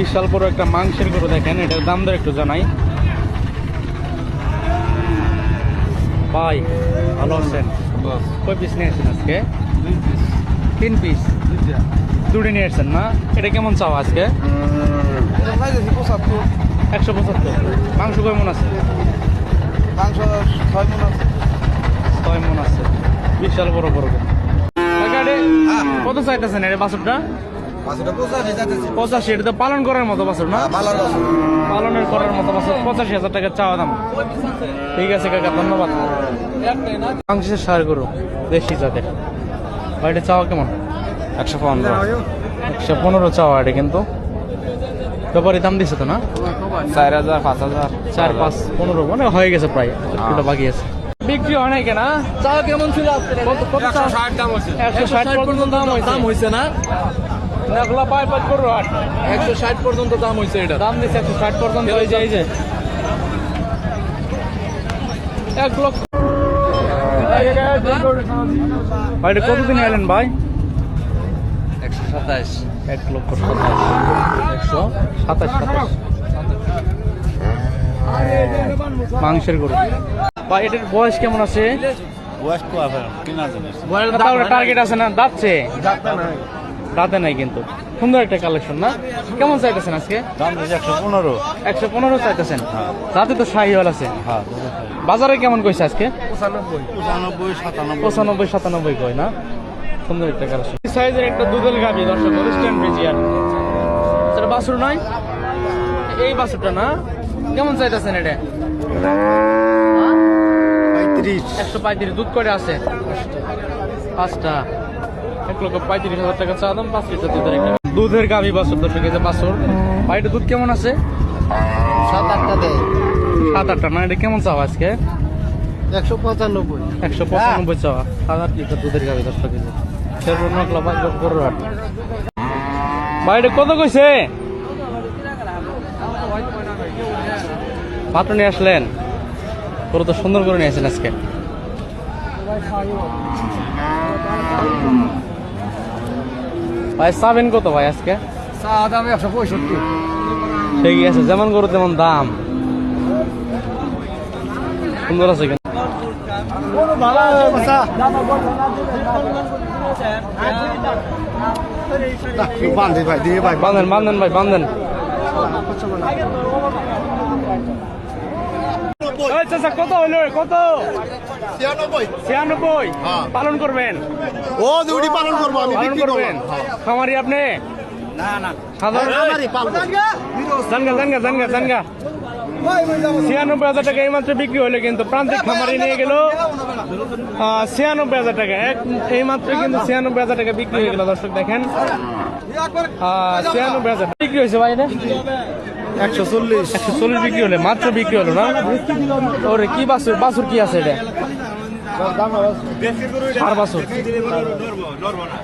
বিশাল বড় একটা মাংসের গরু দেখেন এটার দাম দর একটু জানাই। ভাই ভালো আছেন? কয় পিস নিয়ে আসছেন আজকে? তিন পিস দুটি নিয়ে আসছেন না? এটা কেমন চাও আজকে? একশো পঁচাত্তর। মাংস কেমন আছে? মাংস ছয় মন আছে। বিশাল বড় বড় গরু। কাকা, এটা কত চাইতেছেন এটা বাছুরটা? পঁচাশি এটা তো পালন করার মতো বাছুর না? পালনের করার মতো বাছুর পঁচাশি হাজার টাকা চাওয়া দাম। ঠিক আছে কাকা ধন্যবাদ। মাংসের সার গরু দেশি জাতের। বাড়িতে চাওয়া কেমন? একশো পনেরো। একশো পনেরো চাওয়া এটা কিন্তু। ব্যাপারে দাম দিছে তো না? চার হাজার পাঁচ হাজার। চার পাঁচ পনেরো মানে হয়ে গেছে প্রায় একটুটা বাকি আছে। বিক্রি হয় নাই কেনা চাওয়া কেমন ছিল কত কত দাম হচ্ছে একশো ষাট পর্যন্ত দাম হয়েছে। হয়েছে। না এগুলা পাঁচ পাঁচ করো আট একশো ষাট পর্যন্ত দাম হয়েছে এটা। দাম দিচ্ছে একশো ষাট পর্যন্ত এই যে এক লক্ষ। ভাই এটা কতদিন এলেন ভাই? একশো সাতাশ। এক লক্ষ সাতাশ। একশো? সাতাশ সাতাশ। মাংসের গরু। ভাই এটার বয়স কেমন আছে? টার্গেট আছে না? দাঁতছে? দাঁতে নাই কিন্তু। সুন্দর একটা কালেকশন না? কেমন চাইতেছেন আজকে? দাম একশো পনেরো। একশো পনেরো চাইতেছেন? দাঁতে তো শাহিওয়াল আছে। হ্যাঁ বাজারে কেমন কইছে আজকে? পঁচানব্বই। সাতানব্বই। পঁচানব্বই সাতানব্বই কয় না? সুন্দর একটা কালেকশন সাইজের একটা দুধেল গাভি দর্শক ভেজিয়ার সেটা বাছুর নয়? এই বাছুরটা না? কেমন চাইতেছেন এটা? পঁয়ত্রিশ। একশো পঁয়ত্রিশ দুধ করে আছে? পাঁচটা। এক লক্ষ পঁয়ত্রিশ হাজার টাকা চা দাম পাঁচ লিটার দুধের একটা দুধের গাভি বাছুর যে বাছুর। দুধ কেমন আছে? সাত আটটা দেয়। সাত আটটা না এটা কেমন চাও আজকে? একশো পঁচানব্বই। একশো পঁচানব্বই চাওয়া। হাজার লিটার দুধের গাড়ি দশ কেজি শেরপুর নকলা পাঁচ লক্ষ পনেরো হাট। বাইরে কত কইছে? মাত্র নিয়ে আসলেন? পুরো তো সুন্দর করে নিয়েছেন আজকে। ভাই চাবেন কত ভাই আজকে? চা দাম একশো পঁয়ষট্টি। ঠিকই আছে যেমন গরু তেমন দাম। সুন্দর আছে কিন্তু বান্ধি ভাই দিয়ে ভাই। বান্ধেন বান্ধেন ভাই বান্ধেন। এই চাচা, কত হইল কত? ছিয়ানব্বই। পালন করবেন? ও দুটি পালন করব আমি পালন করবেন? খামারি আপনি? ছিয়ানব্বই হাজার টাকা এই মাত্র বিক্রি হলো কিন্তু প্রান্তিক খামারি নিয়ে গেল। ছিয়ানব্বই হাজার টাকা। এক এই মাত্র কিন্তু ছিয়ানব্বই হাজার টাকা বিক্রি হয়ে গেল দর্শক দেখেন। ছিয়ানব্বই হাজার বিক্রি হয়েছে ভাই একশো চল্লিশ। একশো চল্লিশ বিক্রি হলে মাত্র বিক্রি হলো না? ওরে কি বাসুর বাসুর কি আছে এটা? আর বাসুর না।